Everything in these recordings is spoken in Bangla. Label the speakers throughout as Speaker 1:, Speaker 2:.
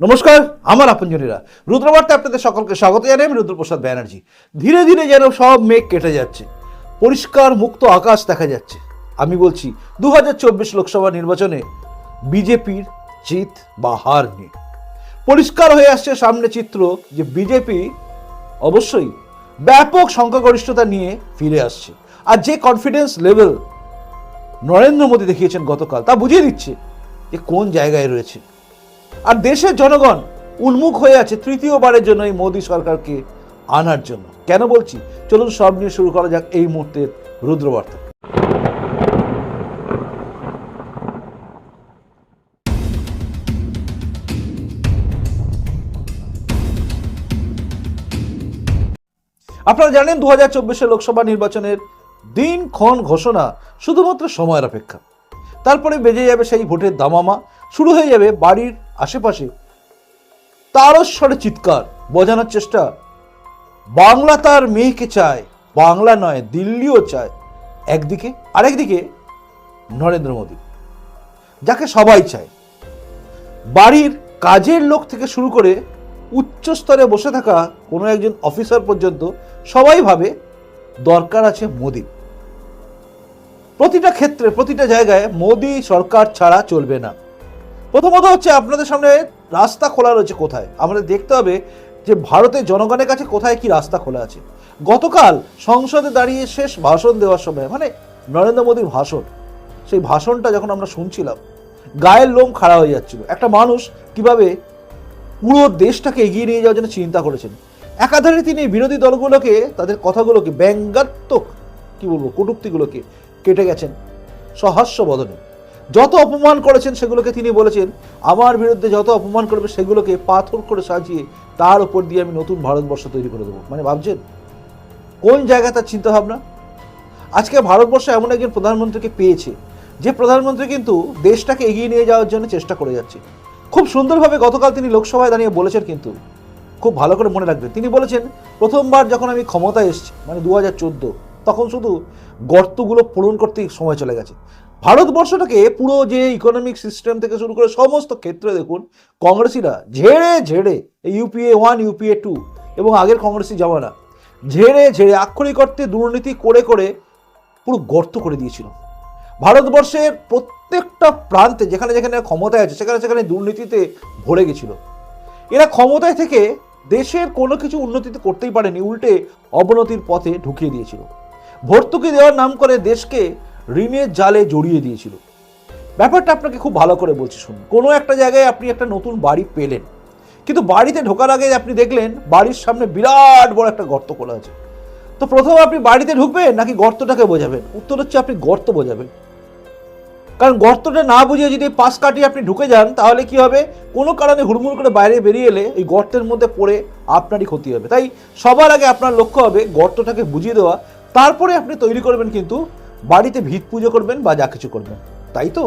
Speaker 1: নমস্কার, আমার আপনজনীরা। রুদ্রবার্তে আপনাদের সকলকে স্বাগত জানাই আমি রুদ্রপ্রসাদ ব্যানার্জি। ধীরে ধীরে যেন সব মেঘ কেটে যাচ্ছে। পরিষ্কার মুক্ত আকাশ দেখা যাচ্ছে। আমি বলছি দু হাজার চব্বিশ লোকসভা নির্বাচনে বিজেপির জিত বা হার নিয়ে পরিষ্কার হয়ে আসছে সামনে চিত্র যে বিজেপি অবশ্যই ব্যাপক সংখ্যাগরিষ্ঠতা নিয়ে ফিরে আসছে। আর যে কনফিডেন্স লেভেল নরেন্দ্র মোদী দেখিয়েছেন গতকাল, তা বুঝিয়ে দিচ্ছে যে কোন জায়গায় রয়েছে। আর দেশের জনগণ উন্মুখ হয়ে আছে তৃতীয়বারের জন্য এই মোদী সরকারকে আনার জন্য। কেন বলছি? চলুন সব নিয়ে শুরু করা যাক এই মুহূর্তের রুদ্রবার্তা। আপনারা জানেন দু হাজার চব্বিশে লোকসভা নির্বাচনের দিনক্ষণ ঘোষণা শুধুমাত্র সময়ের অপেক্ষা। তারপরে বেজে যাবে সেই ভোটের দামামা, শুরু হয়ে যাবে বাড়ির আশেপাশে। তারস্বরে চিৎকার, বোঝানোর চেষ্টা। বাংলা তার মেয়েকে চায়, বাংলা নয়, দিল্লিও চায়। একদিকে, আরেকদিকে নরেন্দ্র মোদী, যাকে সবাই চায়। বাড়ির কাজের লোক থেকে শুরু করে উচ্চ স্তরে বসে থাকা কোনো একজন অফিসার পর্যন্ত সবাই ভাবে দরকার আছে মোদী। প্রতিটা ক্ষেত্রে, প্রতিটা জায়গায় মোদী সরকার ছাড়া চলবে না। প্রথমত হচ্ছে আপনাদের সামনে রাস্তা খোলা রয়েছে কোথায়? আমাদের দেখতে হবে যে ভারতের জনগণের কাছে কোথায় কি রাস্তা খোলা আছে। গতকাল সংসদে দাঁড়িয়ে শেষ ভাষণ দেওয়ার সময় মানে নরেন্দ্র মোদীর ভাষণ, সেই ভাষণটা যখন আমরা শুনছিলাম, গায়ের লোম খাড়া হয়ে যাচ্ছিল। একটা মানুষ কীভাবে পুরো দেশটাকে এগিয়ে নিয়ে যাওয়ার জন্য চিন্তা করেছেন। একাধারে তিনি বিরোধী দলগুলোকে, তাদের কথাগুলোকে ব্যঙ্গাত্মক, কি বলব, কটুক্তিগুলোকে কেটে গেছেন। সহাস্য বদনে। যত অপমান করেছেন সেগুলোকে তিনি বলেছেন, আমার বিরুদ্ধে যত অপমান করবে সেগুলোকে পাথর করে সাজিয়ে তার উপর দিয়ে আমি নতুন ভারতবর্ষ তৈরি করে দেবো। মানে ভাবছেন? কোন জায়গায় তার চিন্তাভাবনা? আজকে ভারতবর্ষ এমন একজন প্রধানমন্ত্রীকে পেয়েছে, যে প্রধানমন্ত্রী কিন্তু দেশটাকে এগিয়ে নিয়ে যাওয়ার জন্য চেষ্টা করে যাচ্ছে। খুব সুন্দরভাবে গতকাল তিনি লোকসভায় দাঁড়িয়ে বলেছেন কিন্তু, খুব ভালো করে মনে রাখবেন, তিনি বলেছেন, প্রথমবার যখন আমি ক্ষমতায় এসেছি মানে দু হাজার চোদ্দ, তখন শুধু গর্তগুলো পূরণ করতেই সময় চলে গেছে। ভারতবর্ষটাকে পুরো যে ইকোনমিক সিস্টেম থেকে শুরু করে সমস্ত ক্ষেত্রে দেখুন, কংগ্রেসিরা ঝেড়ে ঝেড়ে ইউপিএ ওয়ান ইউপিএ টু এবং আগের কংগ্রেসি জামানা ঝেড়ে ঝেড়ে আক্ষরিক অর্থে দুর্নীতি করে করে পুরো গর্ত করে দিয়েছিল। ভারতবর্ষের প্রত্যেকটা প্রান্তে যেখানে যেখানে ক্ষমতায় আছে, সেখানে সেখানে দুর্নীতিতে ভরে গেছিল। এরা ক্ষমতায় থেকে দেশের কোনো কিছু উন্নতিতে করতেই পারেনি, উল্টে অবনতির পথে ঢুকিয়ে দিয়েছিল। ভর্তুকি দেওয়ার নাম করে দেশকে ঋণের জালে জড়িয়ে দিয়েছিল। ব্যাপারটা আপনাকে খুব ভালো করে বলছি শুনুন। কোনো একটা জায়গায় আপনি একটা নতুন বাড়ি পেলেন। কিন্তু বাড়িতে ঢোকার আগে আপনি দেখলেন বাড়ির সামনে বিরাট বড় একটা গর্ত খোলা আছে। তো প্রথম আপনি বাড়িতে ঢুকবেন নাকি গর্তটাকে বোঝাবেন? উত্তর হচ্ছে আপনি গর্ত বোঝাবেন। কারণ গর্তটা না বুঝিয়ে যদি পাশ কাটিয়ে আপনি ঢুকে যান, তাহলে কি হবে? কোনো কারণে হুড়মুড় করে বাইরে বেরিয়ে এলে এই গর্তের মধ্যে পড়ে আপনারই ক্ষতি হবে। তাই সবার আগে আপনার লক্ষ্য হবে গর্তটাকে বুঝিয়ে দেওয়া। তারপরে আপনি তৈরি করবেন কিন্তু বাড়িতে ভিত পুজো করবেন বা যা কিছু করবেন, তাই তো?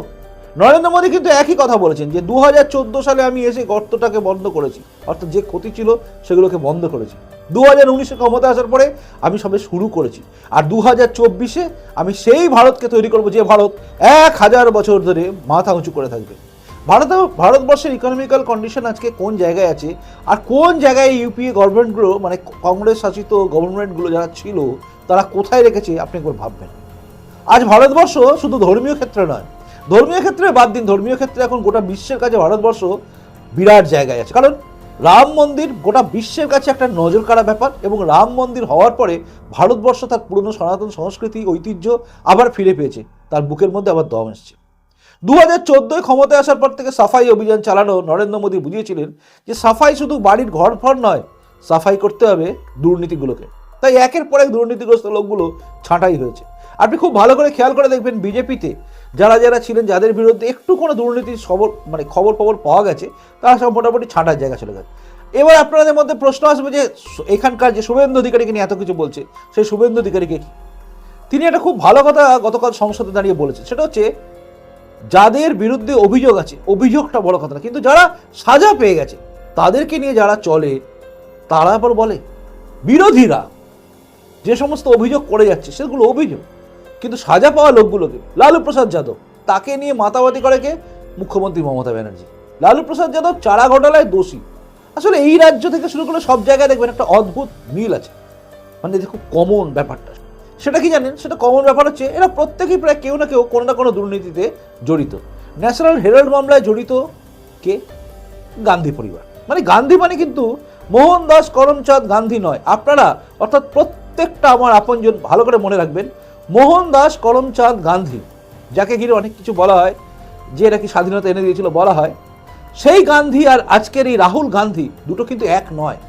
Speaker 1: নরেন্দ্র মোদী কিন্তু একই কথা বলেছেন যে দু হাজার চোদ্দ সালে আমি এসে গর্তটাকে বন্ধ করেছি, অর্থাৎ যে ক্ষতি ছিল সেগুলোকে বন্ধ করেছি। দু হাজার উনিশে ক্ষমতা আসার পরে আমি সবে শুরু করেছি, আর দু হাজার চব্বিশে আমি সেই ভারতকে তৈরি করব যে ভারত এক হাজার বছর ধরে মাথা উঁচু করে থাকবে। ভারত, ভারতবর্ষের ইকোনমিক্যাল কন্ডিশন আজকে কোন জায়গায় আছে, আর কোন জায়গায় ইউপিএ গভর্নমেন্টগুলো মানে কংগ্রেস শাসিত গভর্নমেন্টগুলো যারা ছিল, তারা কোথায় রেখেছে, আপনি একবার ভাববেন। আজ ভারতবর্ষ শুধু ধর্মীয় ক্ষেত্রে নয়, ধর্মীয় ক্ষেত্রে বাদ দিন, ধর্মীয় ক্ষেত্রে এখন গোটা বিশ্বের কাছে ভারতবর্ষ বিরাট জায়গায় আছে। কারণ রাম মন্দির গোটা বিশ্বের কাছে একটা নজর কাড়া ব্যাপার এবং রাম মন্দির হওয়ার পরে ভারতবর্ষ তার পুরনো সনাতন সংস্কৃতি, ঐতিহ্য আবার ফিরে পেয়েছে। তার বুকের মধ্যে আবার দম এসছে। দু হাজার চোদ্দোয় ক্ষমতায় আসার পর থেকে সাফাই অভিযান চালানো নরেন্দ্র মোদী বুঝিয়েছিলেন যে সাফাই শুধু বাড়ির ঘর ফর নয়, সাফাই করতে হবে দুর্নীতিগুলোকে। তাই একের পর এক দুর্নীতিগ্রস্ত লোকগুলো ছাঁটাই হয়েছে। আপনি খুব ভালো করে খেয়াল করে দেখবেন বিজেপিতে যারা যারা ছিলেন, যাদের বিরুদ্ধে একটু কোনো দুর্নীতির খবর মানে খবর খবর পাওয়া গেছে, তারা সব মোটামুটি ছাঁটার জায়গা চলে গেছে। এবার আপনাদের মধ্যে প্রশ্ন আসবে যে, এখানকার যে শুভেন্দু অধিকারীকে নিয়ে এত কিছু বলছে, সেই শুভেন্দু অধিকারীকে কি? তিনি একটা খুব ভালো কথা গতকাল সংসদে দাঁড়িয়ে বলেছেন। সেটা হচ্ছে, যাদের বিরুদ্ধে অভিযোগ আছে, অভিযোগটা বড় কথা না, কিন্তু যারা সাজা পেয়ে গেছে, তাদেরকে নিয়ে যারা চলে, তারা আবার বলে, বিরোধীরা যে সমস্ত অভিযোগ করে যাচ্ছে, সেগুলো অভিযোগ। কিন্তু সাজা পাওয়া লোকগুলোকে লালু প্রসাদ যাদব। তাকে নিয়ে মাতামাতি করে কে? মুখ্যমন্ত্রী মমতা ব্যানার্জি। লালু প্রসাদ যাদব চারা ঘোটালায় দোষী। আসলে এই রাজ্য থেকে শুরু করে সব জায়গায় দেখবেন একটা অদ্ভুত মিল আছে। মানে এটা খুব কমন ব্যাপারটা। সেটা কি জানেন? সেটা কমন ব্যাপার হচ্ছে এরা প্রত্যেকেই প্রায় কেউ না কেউ কোনো না কোনো দুর্নীতিতে জড়িত। ন্যাশনাল হেরাল্ড মামলায় জড়িত কে? গান্ধী পরিবার। মানে গান্ধী মানে কিন্তু মোহনদাস করমচাঁদ গান্ধী নয়। আপনারা অর্থাৎ প্রত্যেকটা আমার আপনজন ভালো করে মনে রাখবেন। মোহনদাস করমচাঁদ গান্ধী, যাকে ঘিরে অনেক কিছু বলা হয়, যে নাকি স্বাধীনতা এনে দিয়েছিল বলা হয়, সেই গান্ধী আর আজকের এই রাহুল গান্ধী দুটো কিন্তু এক নয়।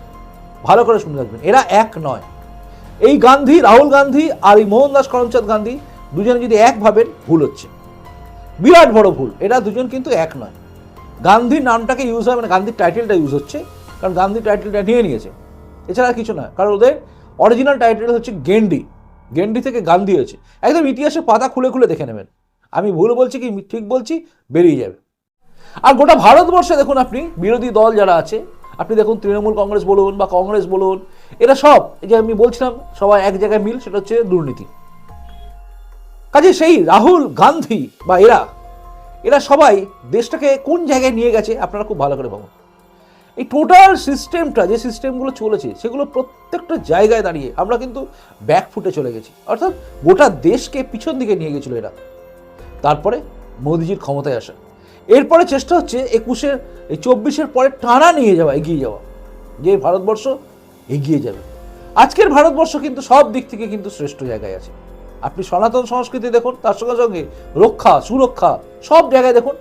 Speaker 1: ভালো করে শুনে রাখবেন, এরা এক নয়। এই গান্ধী, রাহুল গান্ধী আর এই মোহনদাস করমচাঁদ গান্ধী দুজনে যদি এক ভাবেন, ভুল হচ্ছে। বিরাট বড় ভুল, এরা দুজন কিন্তু এক নয়। গান্ধীর নামটাকে ইউজ হয় মানে গান্ধীর টাইটেলটা ইউজ হচ্ছে, কারণ গান্ধীর টাইটেলটা নিয়ে নিয়েছে। এছাড়া কিছু নয়, কারণ ওদের অরিজিনাল টাইটেল হচ্ছে গেন্ডি। গেন্ডি থেকে গান্ধী হয়েছে একদম ইতিহাসের পাতা খুলে খুলে দেখে নেবেন। আমি ভুল বলছি কি ঠিক বলছি? বেরিয়ে যাবে। আর গোটা ভারতবর্ষে দেখুন আপনি, বিরোধী দল যারা আছে, আপনি দেখুন তৃণমূল কংগ্রেস বলুন বা কংগ্রেস বলুন, এরা সব, এই যে আমি বলছিলাম, সবাই এক জায়গায় মিল, সেটা হচ্ছে দুর্নীতি। কাজে সেই রাহুল গান্ধী বা এরা এরা সবাই দেশটাকে কোন জায়গায় নিয়ে গেছে আপনারা খুব ভালো করে ভাবুন। এই টোটাল সিস্টেমটা যে সিস্টেমগুলো চলেছে, সেগুলো প্রত্যেকটা জায়গায় দাঁড়িয়ে আমরা কিন্তু ব্যাক ফুটে চলে গেছি। অর্থাৎ গোটা দেশকে পিছন দিকে নিয়ে গেছিল এরা। তারপরে মোদিজির ক্ষমতায় আসা। এরপরে চেষ্টা হচ্ছে একুশের এই চব্বিশের পরে টানা নিয়ে যাওয়া, এগিয়ে যাওয়া, যে ভারতবর্ষ এগিয়ে যাবে। আজকের ভারতবর্ষ কিন্তু সব দিক থেকে কিন্তু শ্রেষ্ঠ জায়গায় আছে। আপনি সনাতন সংস্কৃতি দেখুন, তার সঙ্গে সঙ্গে রক্ষা, সুরক্ষা সব জায়গায় দেখুন,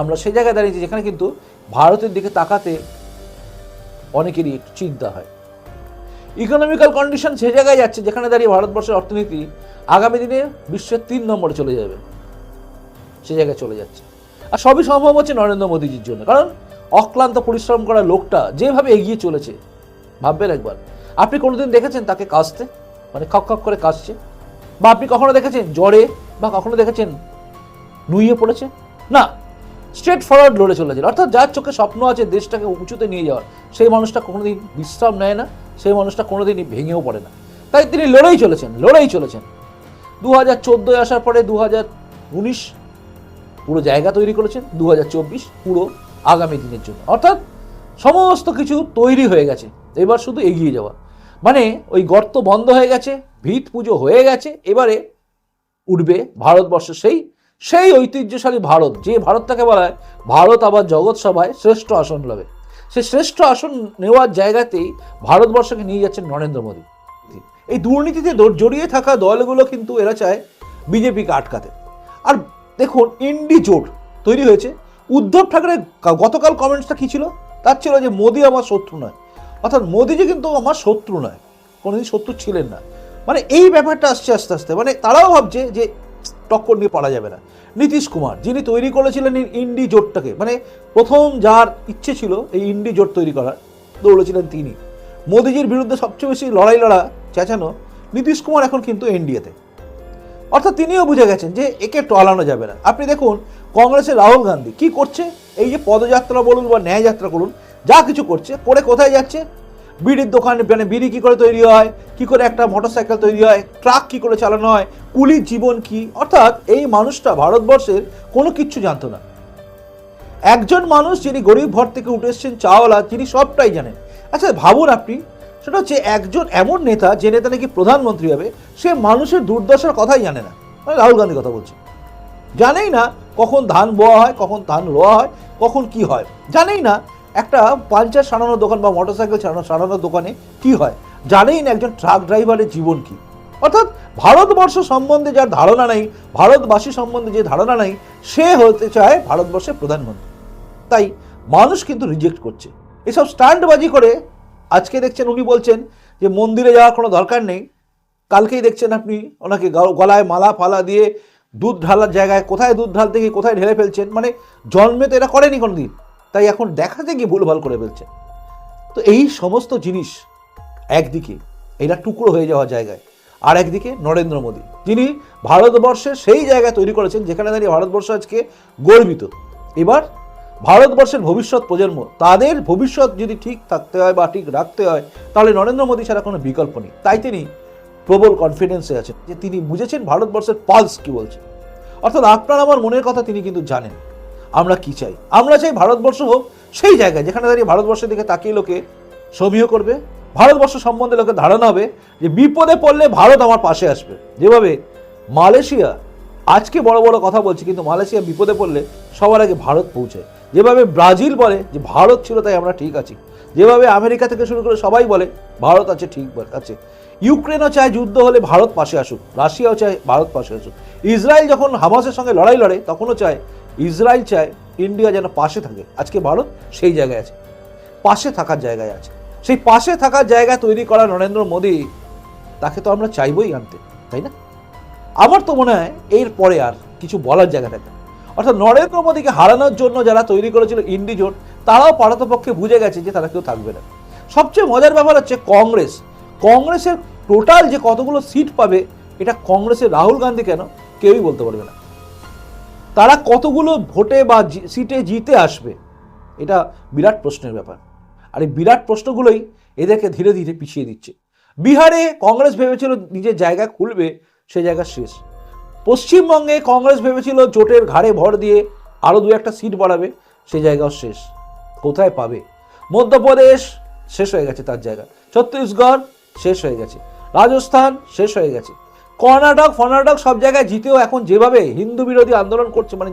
Speaker 1: আমরা সে জায়গায় দাঁড়িয়েছি যেখানে কিন্তু ভারতের দিকে তাকাতে অনেকেরই একটু চিন্তা হয়। ইকোনমিক্যাল কন্ডিশন সে জায়গায় যাচ্ছে যেখানে দাঁড়িয়ে ভারতবর্ষের অর্থনীতি আগামী দিনে বিশ্বের তিন নম্বরে চলে যাবে। সে জায়গায় চলে যাচ্ছে। আর সবই সম্ভব হচ্ছে নরেন্দ্র মোদীজির জন্য। কারণ অক্লান্ত পরিশ্রম করা লোকটা যেভাবে এগিয়ে চলেছে, ভাববেন একবার। আপনি কোনোদিন দেখেছেন তাকে কাশতে? মানে খক খক করে কাশছে? বা আপনি কখনো দেখেছেন জ্বরে বা কখনো দেখেছেন নুইয়ে পড়েছে? না। স্ট্রেট ফরওয়ার্ড লড়ে চলেছে। অর্থাৎ যার চোখে স্বপ্ন আছে দেশটাকে উঁচুতে নিয়ে যাওয়ার, সেই মানুষটা কোনোদিন বিশ্রাম নেয় না, সেই মানুষটা কোনোদিনই ভেঙেও পড়ে না। তাই তিনি লড়েই চলেছেন লড়েই চলেছেন। দু হাজার চোদ্দোয় আসার পরে দু হাজার উনিশ পুরো জায়গা তৈরি করেছেন দু হাজার চব্বিশ পুরো আগামী দিনের জন্য। অর্থাৎ সমস্ত কিছু তৈরি হয়ে গেছে, এবার শুধু এগিয়ে যাওয়া। মানে ওই গর্ত বন্ধ হয়ে গেছে, ভিত পুজো হয়ে গেছে, এবারে উঠবে ভারতবর্ষ সেই সেই ঐতিহ্যশালী ভারত, যে ভারতটাকে বলা হয় ভারত আবার জগৎ সভায় শ্রেষ্ঠ আসন লবে সে শ্রেষ্ঠ আসন নেওয়ার জায়গাতেই ভারতবর্ষকে নিয়ে যাচ্ছেন নরেন্দ্র মোদী। এই দুর্নীতিতে জড়িয়ে থাকা দলগুলো কিন্তু এরা চায় বিজেপিকে আটকাতে। আর দেখুন ইন্ডি জোট তৈরি হয়েছে। উদ্ধব ঠাকরে গতকাল কমেন্টসটা কী ছিল? তার ছিল যে, মোদি আমার শত্রু নয়। অর্থাৎ মোদিজি কিন্তু আমার শত্রু নয়। কোনোদিন শত্রু ছিলেন না। মানে এই ব্যাপারটা আসছে আস্তে আস্তে। মানে তারাও ভাবছে যে টক্কর নিয়ে পারা যাবে না। নীতিশ কুমার, যিনি তৈরি করেছিলেন ইন্ডি জোটটাকে মানে প্রথম যার ইচ্ছে ছিল এই ইন্ডি জোট তৈরি করার, দৌড়েছিলেন তিনি। মোদিজির বিরুদ্ধে সবচেয়ে বেশি লড়াই লড়া চেঁচানো নীতিশ কুমার এখন কিন্তু এনডিএতে। অর্থাৎ তিনিও বুঝে গেছেন যে একে টলানো যাবে না। আপনি দেখুন কংগ্রেসের রাহুল গান্ধী কি করছে? এই যে পদযাত্রা বলুন বা ন্যায়যাত্রা করুন, যা কিছু করছে, করে কোথায় যাচ্ছে? বিড়ির দোকানে মানে বিড়ি কি করে তৈরি হয়? কি করে একটা মোটরসাইকেল তৈরি হয়? ট্রাক কি করে চালানো হয়? কুলির জীবন কি? অর্থাৎ এই মানুষটা ভারতবর্ষের কোনো কিচ্ছু জানতো না। একজন মানুষ যিনি গরিব ঘর থেকে উঠে এসেছেন, চাওয়ালা যিনি সবটাই জানেন। আচ্ছা ভাবুন আপনি, সেটা হচ্ছে একজন এমন নেতা, যে নেতা নাকি প্রধানমন্ত্রী হবে, সে মানুষের দুর্দশার কথাই জানে না। মানে রাহুল গান্ধী কথা বলছি। জানেই না কখন ধান বোয়া হয়, কখন ধান রোয়া হয়, কখন কি হয়। জানেই না একটা পাঞ্চার সারানোর দোকান বা মোটরসাইকেল সারানো সারানোর দোকানে কি হয়? জানেই না একজন ট্রাক ড্রাইভারের জীবন কি। অর্থাৎ ভারতবর্ষ সম্বন্ধে যার ধারণা নেই, ভারতবাসী সম্বন্ধে যে ধারণা নেই, সে হতে চায় ভারতবর্ষের প্রধানমন্ত্রী। তাই মানুষ কিন্তু রিজেক্ট করছে। এসব স্ট্যান্ডবাজি করে আজকে দেখছেন উনি বলছেন যে মন্দিরে যাওয়ার কোনো দরকার নেই। কালকেই দেখছেন আপনি ওনাকে গলায় মালা ফালা দিয়ে দুধ ঢালার জায়গায় কোথায় দুধ ঢালতে গিয়ে কোথায় ঢেলে ফেলছেন। মানে জন্মে তো এরা করেনি কোনো দিন তাই এখন দেখাতে গিয়ে ভুলভাল করে ফেলছে। তো এই সমস্ত জিনিস একদিকে এরা টুকরো হয়ে যাওয়া জায়গায়, আর একদিকে নরেন্দ্র মোদী, যিনি ভারতবর্ষের সেই জায়গায় তৈরি করেছেন যেখানে দাঁড়িয়ে ভারতবর্ষ আজকে গর্বিত। এবার ভারতবর্ষের ভবিষ্যৎ প্রজন্ম, তাদের ভবিষ্যৎ যদি ঠিক থাকতে হয় বা ঠিক রাখতে হয়, তাহলে নরেন্দ্র মোদী ছাড়া কোনো বিকল্প নেই। তাই তিনি প্রবল কনফিডেন্সে আছেন যে তিনি বুঝেছেন ভারতবর্ষের পালস কি বলছে। অর্থাৎ আপনার আমার মনের কথা তিনি কিন্তু জানেন। আমরা কি চাই? আমরা চাই ভারতবর্ষ হোক, সেই জায়গায়, যেখানে দাঁড়িয়ে ভারতবর্ষের দিকে তাকিয়ে লোকে সমীহ করবে, ভারতবর্ষ সম্বন্ধে লোকের ধারণা হবে যে বিপদে পড়লে ভারত আমার পাশে আসবে। যেভাবে মালয়েশিয়া, আজকে বড় বড় কথা বলছে, কিন্তু মালয়েশিয়া বিপদে পড়লে সবার আগে ভারত পৌঁছায়। যেভাবে ব্রাজিল বলে যে ভারত ছিল, তাই আমরা ঠিক আছি। যেভাবে আমেরিকা থেকে শুরু করে সবাই বলে, ভারত আছে, ঠিক আছে। ইউক্রেনও চায় যুদ্ধ হলে ভারত পাশে আসুক, রাশিয়াও চায় ভারত পাশে আসুক। ইসরায়েল যখন হামাসের সঙ্গে লড়াই লড়ে, তখনও চায় ইসরায়েল চায় ইন্ডিয়া যেন পাশে থাকে। আজকে ভারত সেই জায়গায় আছে। পাশে থাকার জায়গায় আছে। সেই পাশে থাকার জায়গা তৈরি করা নরেন্দ্র মোদী, তাকে তো আমরা চাইবই আনতে, তাই না? আমার তো মনে হয় এর পরে আর কিছু বলার জায়গা থাকে অর্থাৎ নরেন্দ্র মোদীকে হারানোর জন্য যারা তৈরি করেছিল ইন্ডি জোট, তারাও পারতপক্ষে বুঝে গেছে যে তারা কেউ থাকবে না। সবচেয়ে মজার ব্যাপার হচ্ছে কংগ্রেস। কংগ্রেসের টোটাল যে কতগুলো সিট পাবে, এটা কংগ্রেসের রাহুল গান্ধী কেন? কেউই বলতে পারবে না। তারা কতগুলো ভোটে বা সিটে জিতে আসবে? এটা বিরাট প্রশ্নের ব্যাপার। আর এই বিরাট প্রশ্নগুলোই এদেরকে ধীরে ধীরে পিছিয়ে দিচ্ছে। বিহারে কংগ্রেস ভেবেছিল নিজের জায়গা খুলবে, সে জায়গা শেষ। পশ্চিমবঙ্গে কংগ্রেস ভেবেছিল জোটের ঘাড়ে ভর দিয়ে আরও দু একটা সিট বাড়াবে, সে জায়গাও শেষ। কোথায় পাবে? মধ্যপ্রদেশ শেষ হয়ে গেছে তার জায়গা। ছত্তিশগড় শেষ হয়ে গেছে। রাজস্থান শেষ হয়ে গেছে। কর্ণাটক, ফর্ণাটক সব জায়গায় জিতেও এখন যেভাবে হিন্দু বিরোধী আন্দোলন করছে মানে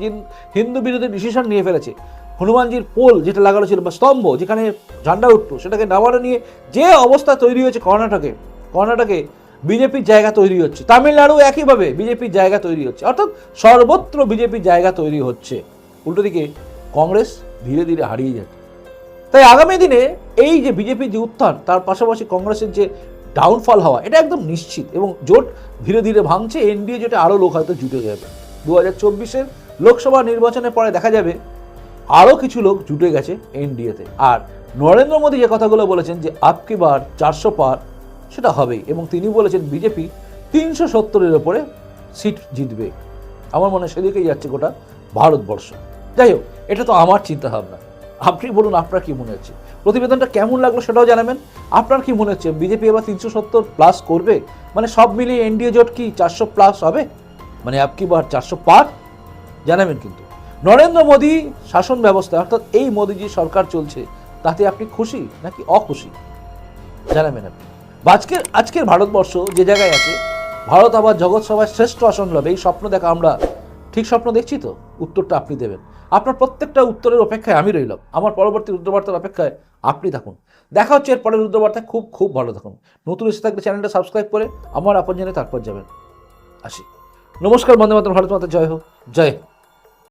Speaker 1: হিন্দু বিরোধী ডিসিশন নিয়ে ফেলেছে। হনুমানজির পোল যেটা লাগানো ছিল, বা স্তম্ভ, যেখানে ঝান্ডা উঠতো, সেটাকে নামানো নিয়ে যে অবস্থা তৈরি হয়েছে কর্ণাটকে কর্ণাটকে বিজেপির জায়গা তৈরি হচ্ছে। তামিলনাড়ু একইভাবে বিজেপির জায়গা তৈরি হচ্ছে। অর্থাৎ সর্বত্র বিজেপির জায়গা তৈরি হচ্ছে। উল্টো দিকে কংগ্রেস ধীরে ধীরে হারিয়ে যাচ্ছে। তাই আগামী দিনে এই যে বিজেপির যে উত্থান, তার পাশাপাশি কংগ্রেসের যে ডাউনফল হওয়া, এটা একদম নিশ্চিত এবং জোট ধীরে ধীরে ভাঙছে, এনডিএ জোটে আরও লোক হয়তো জুটে যাবে। দু হাজার চব্বিশের লোকসভা নির্বাচনের পরে দেখা যাবে আরও কিছু লোক জুটে গেছে এনডিএতে। আর নরেন্দ্র মোদী যে কথাগুলো বলেছেন যে আপকে বার চারশো পার, সেটা হবেই এবং তিনি বলেছেন বিজেপি তিনশো সত্তরের ওপরে সিট জিতবে। আমার মনে হয় সেদিকেই যাচ্ছে গোটা ভারতবর্ষ। যাই হোক, এটা তো আমার চিন্তা ভাবনা আপনি বলুন, আপনার কি মনে হচ্ছে? প্রতিবেদনটা কেমন লাগল সেটাও জানাবেন। আপনার কি মনে হচ্ছে, বিজেপি এবার তিনশো সত্তর প্লাস করবে? মানে সব মিলিয়ে এনডিএ জোট কি চারশো প্লাস হবে? মানে আপ কি বার চারশো পার? জানাবেন কিন্তু। নরেন্দ্র মোদী শাসন ব্যবস্থা, অর্থাৎ এই মোদীজি সরকার চলছে, তাতে আপনি খুশি নাকি অখুশি? জানাবেন আপনি। বা আজকের আজকের ভারতবর্ষ যে জায়গায় আছে, ভারত আবার জগৎ সভায় শ্রেষ্ঠ আসন লবে এই স্বপ্ন দেখা আমরা, ঠিক স্বপ্ন দেখছি তো? উত্তরটা আপনি দেবেন। আপনার প্রত্যেকটা উত্তরের অপেক্ষায় আমি রইলাম। আমার পরবর্তী রুদ্রবার্তার অপেক্ষায় আপনি থাকুন। দেখা হচ্ছে এর পরের খুব খুব ভালো থাকুন। নতুন এসে থাকলে চ্যানেলটা সাবস্ক্রাইব করে আমার আপন জেনে তারপর যাবেন। আসি। নমস্কার বন্ধু মাতরম, ভারত মাতা, জয় হোক। জয় হিন্দ।